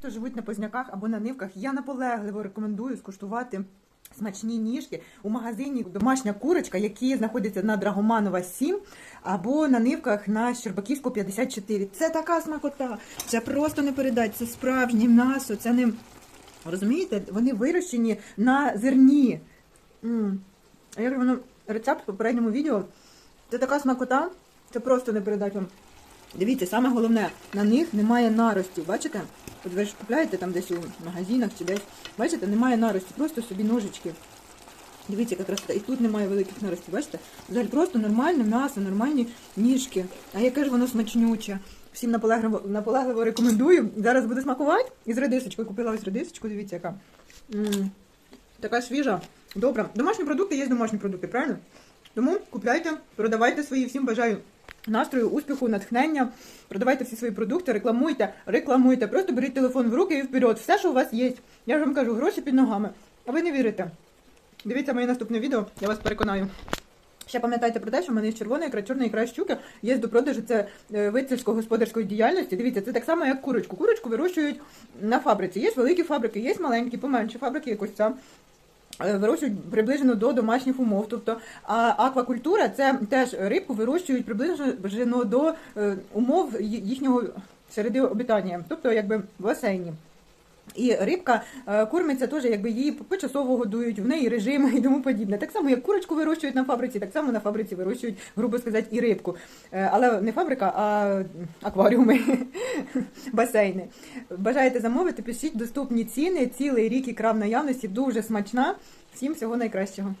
хто живуть на позняках або на нивках, я наполегливо рекомендую скуштувати смачні ніжки у магазині домашня курочка, які знаходяться на Драгоманова 7 або на нивках на Щербаківську 54. Це така смакота. Це просто не передать. Це справжнє м'ясо. Це не розумієте, вони вирощені на зерні. Як воно рецепт в попередньому відео? Це така смакота, це просто не передать вам. Дивіться, саме головне, на них немає наростів. Бачите? От ви ж купляєте там десь у магазинах чи десь. Бачите, немає наростів, просто собі ножички. Дивіться, яка красота. І тут немає великих наростів. Бачите? Взагалі просто нормальне м'ясо, нормальні ніжки. А яке ж воно смачнюче. Всім наполегливо, наполегливо рекомендую. Зараз буду смакувати. І з редисочкою купила ось редисочку, дивіться, яка. м така свіжа, добра. Домашні продукти є домашні продукти, правильно? Тому купляйте, продавайте свої. Всім бажаю настрою, успіху, натхнення. Продавайте всі свої продукти, рекламуйте, рекламуйте. Просто беріть телефон в руки і вперед. Все, що у вас є. Я ж вам кажу, гроші під ногами. А ви не вірите. Дивіться моє наступне відео, я вас переконаю. Ще пам'ятайте про те, що в мене є червона ікра, чорна ікра щуки, є до продажу, це е, вид сільськогосподарської діяльності. Дивіться, це так само, як курочку. Курочку вирощують на фабриці. Є великі фабрики, є маленькі, поменші фабрики, якось ця. Е, Вирощують приближено до домашніх умов. Тобто а аквакультура це теж рибку вирощують приближено до е, умов їхнього середи обітання, тобто якби в басейні. І рибка е, кормиться теж, якби її почасово годують, в неї режим і тому подібне. Так само, як курочку вирощують на фабриці, так само на фабриці вирощують, грубо сказати, і рибку. Е, Але не фабрика, а акваріуми, басейни. Бажаєте замовити, пишіть доступні ціни. Цілий рік ікра в наявності дуже смачна. Всім всього найкращого.